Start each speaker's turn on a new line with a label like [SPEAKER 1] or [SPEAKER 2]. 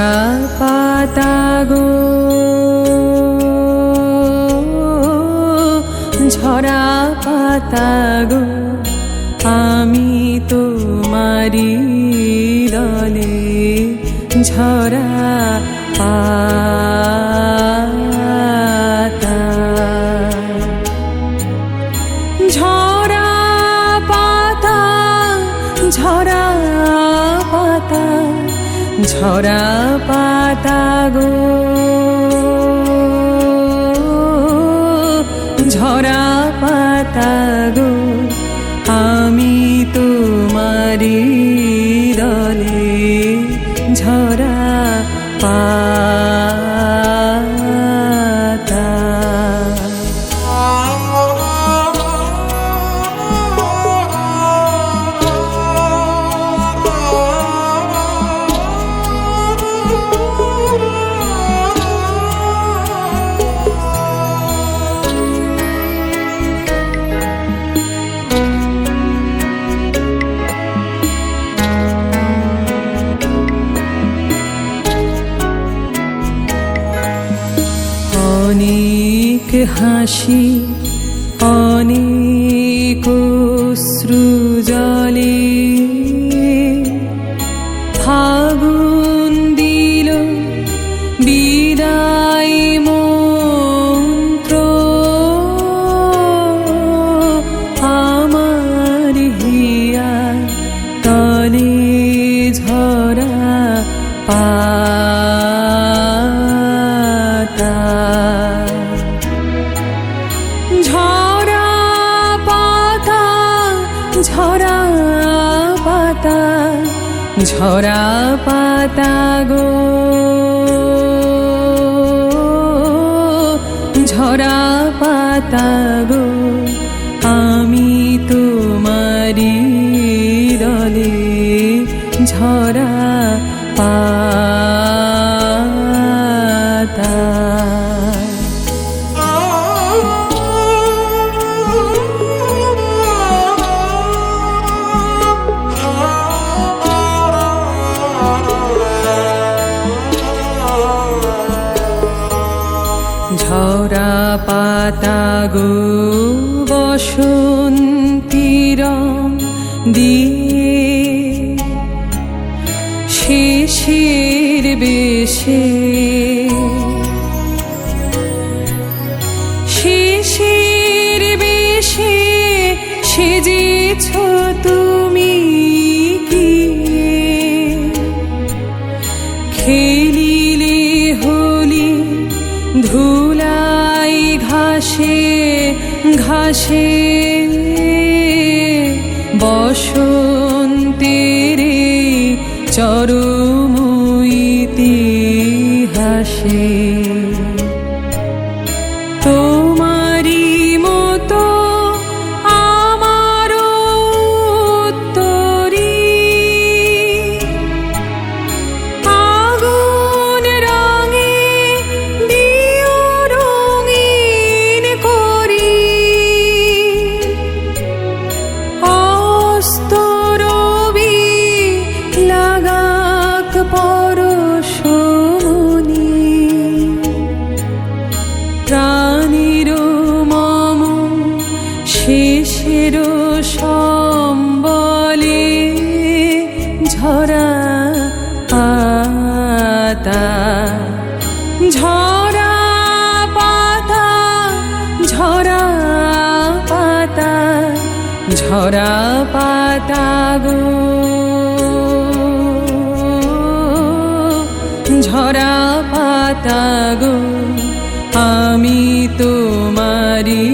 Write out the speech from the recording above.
[SPEAKER 1] চা পাতা গো ঝরা পাতা গো আমি তোমারি দলে ঝরা পা ঝরা পাতা গো। ঝরা পাতা গো আমি তোমারি দলে। ঝরা পাতা অনেক হাসি অনেক জলে ঝরা পাতা ঝরা পাতা গো। ঝরা পাতা গো আমি তোমারি দলে ঝরা ঝরা পাতা গো বসন্তীর দিয়ে শেষের বেশে শেষের বেশে সেজেছ তুমি ঘাসে ঘাসে বসন্তের চরম ইতিহাসে পাতা ঝরা পাতা ঝরা পাতা ঝরা পাতা গো। ঝরা পাতা গো আমি তোমারি